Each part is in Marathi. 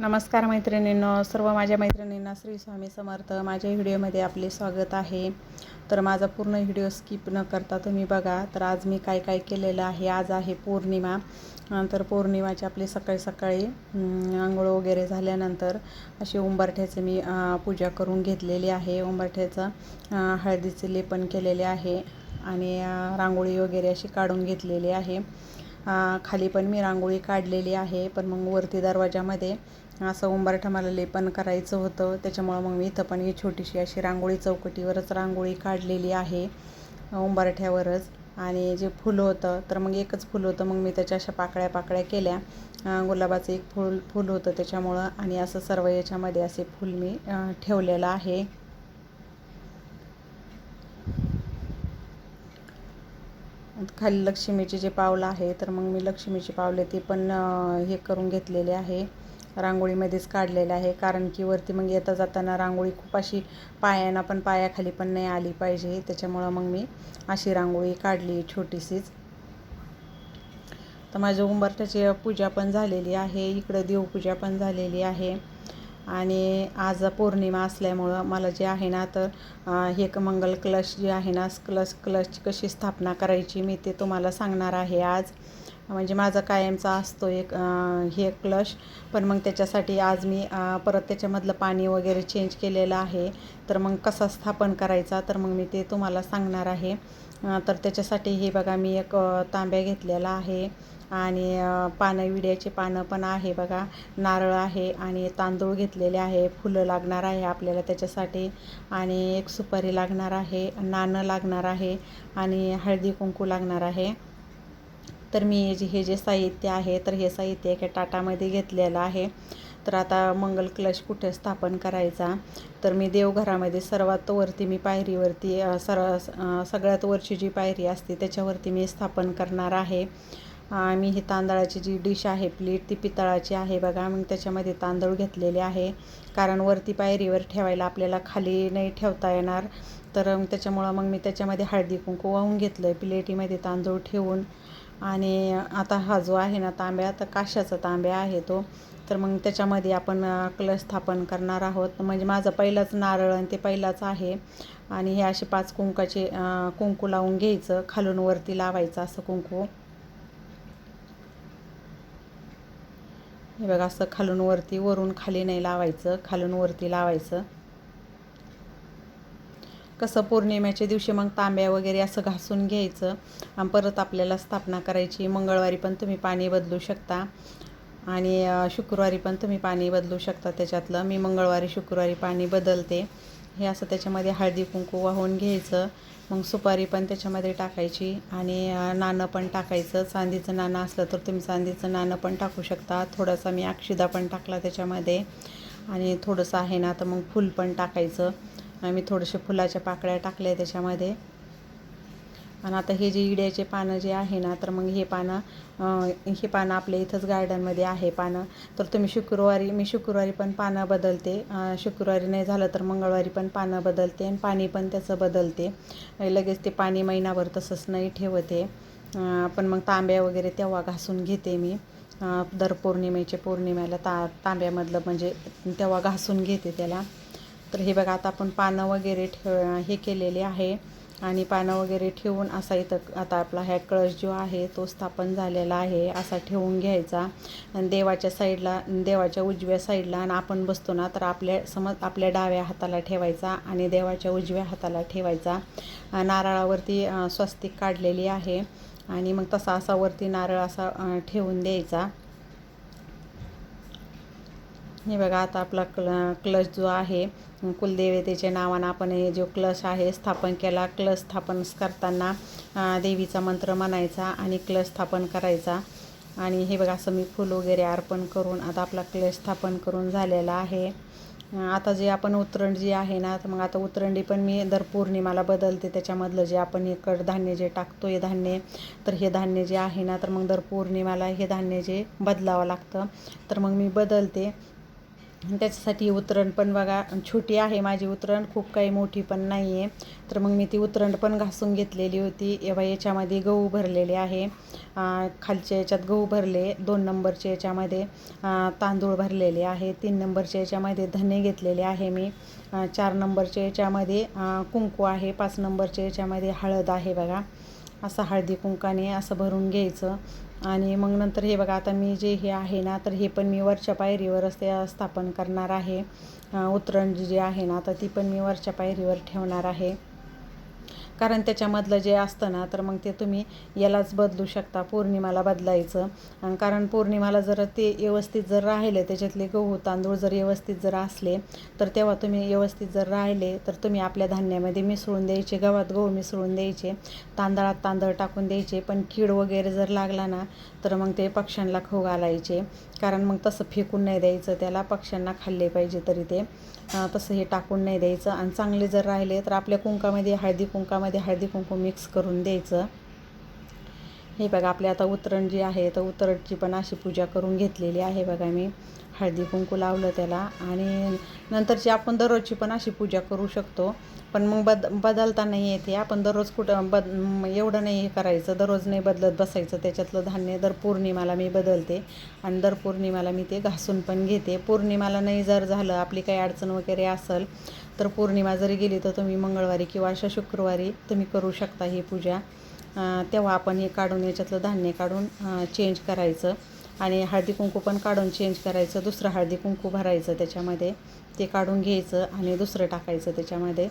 नमस्कार मैत्रिणींनो सर्व माझ्या मैत्रिणींना श्री स्वामी समर्थ. माझ्या व्हिडिओमध्ये आपले स्वागत आहे. तर माझा पूर्ण व्हिडिओ स्किप न करता तुम्ही बघा. तर आज मी काय काय केलेलं आहे? आज आहे पौर्णिमा. तर पौर्णिमाची आपली सकाळी सकाळी आंघोळ वगैरे झाल्यानंतर अशी उंबरठ्याचे मी पूजा करून घेतलेली आहे. उंबरठ्याचं हळदीचे लेपन केलेले आहे. आणि रांगोळी वगैरे अशी काढून घेतलेली आहे. खाली पण मी रांगोळी काढलेली आहे. पण मग वरती दरवाजामध्ये असं उंबरठा मला लेपन करायचं होतं. त्याच्यामुळं मग मी इथं पण ही छोटीशी अशी रांगोळी चौकटीवरच रांगोळी काढलेली आहे उंबरठ्यावरच. आणि जे फुलं होतं तर मग एकच फुल होतं. मग मी त्याच्या अशा पाकळ्या पाकळ्या केल्या. गुलाबाचं एक फूल फुल होतं त्याच्यामुळं. आणि असं सर्व याच्यामध्ये असे फूल मी ठेवलेलं आहे. खाली लक्ष्मीचे जे पावलं आहे तर मग मी लक्ष्मीची पावले ते पण हे करून घेतलेले आहे. रांगोळीमध्येच काढलेले आहे कारण की वरती मग येता जाताना रांगोळी खूप अशी पायांना पण पायाखाली पण नाही आली पाहिजे. त्याच्यामुळं मग मी अशी रांगोळी काढली छोटीशीच. तर माझ्या उंबरठ्याची पूजा पण झालेली आहे इकडं देवपूजा पण झालेली आहे. आणि आज पौर्णिमा असल्यामुळं मला जे आहे ना तर हे मंगल क्लश जे आहे ना क्लश क्लशची कशी स्थापना करायची मी ते तुम्हाला सांगणार आहे आज. म्हणजे माझा कायमचा असतो एक हे क्लश. पण मग त्याच्यासाठी आज मी परत त्याच्यामधलं पाणी वगैरे चेंज केलेलं आहे. तर मग कसा स्थापन करायचा तर मग मी ते तुम्हाला सांगणार आहे. तर त्याच्यासाठी हे बघा मी एक तांब्या घेतलेला आहे. आणि पानं विड्याचे पानं पण आहे बघा. नारळ आहे आणि तांदूळ घेतलेले आहे. फुलं लागणार आहे आपल्याला त्याच्यासाठी. आणि एक सुपारी लागणार आहे. नाणं लागणार आहे. आणि हळदी कुंकू लागणार आहे. तर मी हे जे हे जे साहित्य आहे तर हे साहित्य एका टाटामध्ये घेतलेलं आहे. तर आता मंगल कलश कुठे स्थापन करायचा? तर मी देवघरामध्ये सर्वात वरती मी पायरीवरती सर सगळ्यात वरची जी पायरी असते त्याच्यावरती मी स्थापन करणार आहे. मी ही तांदळाची जी डिश आहे प्लेट ती पितळाची आहे बघा. मग त्याच्यामध्ये तांदूळ घेतलेले आहे. कारण वरती पायरीवर ठेवायला आपल्याला खाली नाही ठेवता येणार. तर मग त्याच्यामुळं मग मी त्याच्यामध्ये हळदी कुंकू वाहून घेतलं आहे प्लेटीमध्ये तांदूळ ठेवून. आणि आता हा जो आहे ना तांब्या तर काशाचा तांब्या आहे तो. तर मग त्याच्यामध्ये आपण कलश स्थापन करणार आहोत. म्हणजे माझं पहिलाच नारळ आणि ते पहिलाच आहे. आणि हे असे पाच कुंकाचे कुंकू लावून घ्यायचं. खालून वरती लावायचं असं कुंकू. हे बघा असं खालून वरती वरून खाली नाही लावायचं खालून वरती लावायचं. कसं पौर्णिमेच्या दिवशी मग तांब्या वगैरे असं घासून घ्यायचं आणि परत आपल्याला स्थापना करायची. मंगळवारी पण तुम्ही पाणी बदलू शकता आणि शुक्रवारी पण तुम्ही पाणी बदलू शकता त्याच्यातलं. मी मंगळवारी शुक्रवारी पाणी बदलते. हे असं त्याच्यामध्ये हळदी कुंकू वाहून घ्यायचं. मग सुपारी पण त्याच्यामध्ये टाकायची आणि नाणं पण टाकायचं. चांदीचं नाणं असलं तर तुम्ही चांदीचं नाणं पण टाकू शकता. थोडासा मी अक्षिदा पण टाकला त्याच्यामध्ये. आणि थोडंसं आहे ना तर मग फूल पण टाकायचं. आणि मी थोडेसे फुलाच्या पाकळ्या टाकल्या त्याच्यामध्ये. आणि आता हे जे इड्याचे पानं जे आहे ना तर मग हे पानं हे पानं आपल्या इथंच गार्डनमध्ये आहे पानं. तर तुम्ही शुक्रवारी मी शुक्रवारी पण पानं बदलते. शुक्रवारी नाही झालं तर मंगळवारी पण पानं बदलते आणि पाणी पण त्याचं बदलते. लगेच ते पाणी महिनाभर तसंच नाही ठेवते. पण मग तांब्या वगैरे तेव्हा घासून घेते मी. दर पौर्णिमेचे पौर्णिमेला ता तांब्यामधलं म्हणजे तेव्हा घासून घेते त्याला. तर हे बघा आता आपण पानं वगैरे ठेव हे केलेले आहे. आणि पानं वगैरे ठेवून असा इथं आता आपला ह्या कळश जो आहे तो स्थापन झालेला आहे असा ठेवून घ्यायचा. आणि देवाच्या साईडला देवाच्या उजव्या साईडला आणि आपण बसतो ना तर आपल्या समज आपल्या डाव्या हाताला ठेवायचा आणि देवाच्या उजव्या हाताला ठेवायचा. नारळावरती स्वस्तिक काढलेली आहे. आणि मग तसा असा वरती नारळ असा ठेवून द्यायचा. हे बघा आता आपला क्ल क्लश जो आहे कुलदेवतेच्या नावानं आपण हे जो क्लश आहे स्थापन केला. क्लश स्थापन करताना देवीचा मंत्र म्हणायचा आणि क्लश स्थापन करायचा. आणि हे बघा असं मी फूल वगैरे अर्पण करून आता आपला क्लश स्थापन करून झालेला आहे. आता जे आपण उतरण जी आहे ना तर मग आता उतरंडी पण मी दर पौर्णिमाला बदलते. त्याच्यामधलं जे आपण हे कडधान्य जे टाकतो हे धान्य तर हे धान्य जे आहे ना तर मग दर पौर्णिमाला हे धान्य जे बदलावं लागतं. तर मग मी बदलते. त्याच्यासाठी उतरण पण बघा छोटी आहे माझी उतरण खूप काही मोठी पण नाही आहे तर मग मी ती उतरण पण घासून घेतलेली होती. एव्हा याच्यामध्ये गहू भरलेले आहे. खालच्या याच्यात गहू भरले दोन नंबरच्या याच्यामध्ये तांदूळ भरलेले आहे. तीन नंबरच्या याच्यामध्ये धने घेतलेले आहे मी. चार नंबरच्या याच्यामध्ये कुंकू आहे. पाच नंबरच्या याच्यामध्ये हळद आहे बघा. असं हळदी कुंकाने असं भरून घ्यायचं. आणि मग नंतर हे बघा आता मी जे हे आहे ना तर हे पण मी वरच्या पायरीवरच ते स्थापन करणार आहे. उतरण जी जी आहे ना तर ती पण मी वरच्या पायरीवर ठेवणार आहे. कारण त्याच्यामधलं जे असतं ना तर मग ते तुम्ही यालाच बदलू शकता. पौर्णिमाला बदलायचं. कारण पौर्णिमाला जर ते व्यवस्थित जर राहिले त्याच्यातले गहू तांदूळ जर व्यवस्थित जर असले तर तेव्हा तुम्ही व्यवस्थित जर राहिले तर तुम्ही आपल्या धान्यामध्ये मिसळून द्यायचे गव्हात गहू मिसळून द्यायचे तांदळात तांदळ टाकून द्यायचे पण कीड वगैरे जर लागला ना तर मग ते पक्ष्यांना खाऊ घालायचे. कारण मग तसं फेकून नाही द्यायचं त्याला पक्ष्यांना खाल्ले पाहिजे तरी ते. तसं हे टाकून नाही द्यायचं. आणि चांगले जर राहिले तर आपल्या कुंकामध्ये हळदी कुंकामध्ये हळदी कुंकू मिक्स करून द्यायचं. हे बघा आपल्या आता उतरण जी आहे तर उतरटची पण अशी पूजा करून घेतलेली आहे बघा मी. हळदी कुंकू लावलं त्याला आणि नंतरची आपण दररोजची पण अशी पूजा करू शकतो. पण मग बद बदलता नाही येते आपण दररोज कुठं बद एवढं नाही हे करायचं. दररोज नाही बदलत बसायचं. त्याच्यातलं धान्य दर पौर्णिमाला मी बदलते. आणि दर पौर्णिमाला मी ते घासून पण घेते. पौर्णिमाला नाही जर झालं आपली काही अडचण वगैरे असेल तर पौर्णिमा जरी गेली तर तुम्ही मंगळवारी किंवा अशा शुक्रवारी तुम्ही करू शकता ही पूजा. तेव्हा आपण हे काढून याच्यातलं धान्य काढून चेंज करायचं. आणि हळदी कुंकू पण काढून चेंज करायचं. दुसरं हळदी कुंकू भरायचं त्याच्यामध्ये. ते काढून घ्यायचं आणि दुसरं टाकायचं त्याच्यामध्ये.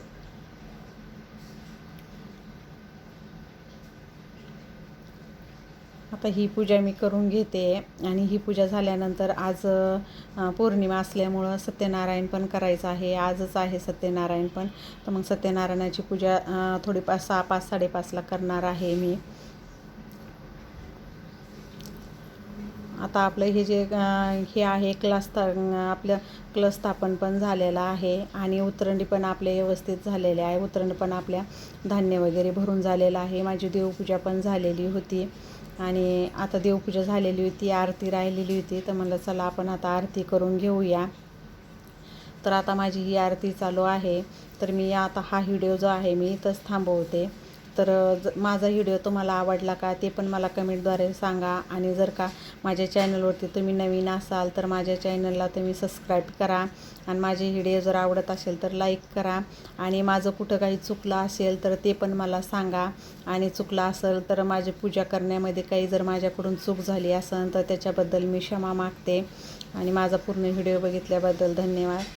आता ही पूजा मी करून घेते आणि ही पूजा झाल्यानंतर आज पौर्णिमा असल्यामुळं सत्यनारायण पण करायचं आहे. आजच आहे सत्यनारायण पण. तर मग सत्यनारायणाची पूजा थोडी पाच सहा पाच साडेपाचला करणार आहे मी. आता आपलं हे जे हे आहे क्लास आपलं क्लस स्थापन पण झालेलं आहे आणि उतरंडी पण आपले व्यवस्थित झालेले आहे. उतरंड पण आपल्या धान्य वगैरे भरून झालेलं आहे. माझी देवपूजा पण झालेली होती आणि आता देवपूजा झालेली होती आरती राहिलेली होती. तर म्हणलं चला आपण आता आरती करून घेऊया. तर आता माझी ही आरती चालू आहे. तर मी आता हा व्हिडिओ जो आहे मी इथंच थांबवते. तर ज माझा व्हिडिओ तुम्हाला आवडला का ते पण मला कमेंटद्वारे सांगा. आणि जर का माझ्या चॅनलवरती तुम्ही नवीन असाल तर माझ्या चॅनलला तुम्ही सबस्क्राईब करा. आणि माझे व्हिडिओ जर आवडत असेल तर लाईक करा. आणि माझं कुठं काही चुकलं असेल तर ते पण मला सांगा. आणि चुकलं असेल तर माझी पूजा करण्यामध्ये काही जर माझ्याकडून चूक झाली असेल तर त्याच्याबद्दल मी क्षमा मागते. आणि माझा पूर्ण व्हिडिओ बघितल्याबद्दल धन्यवाद.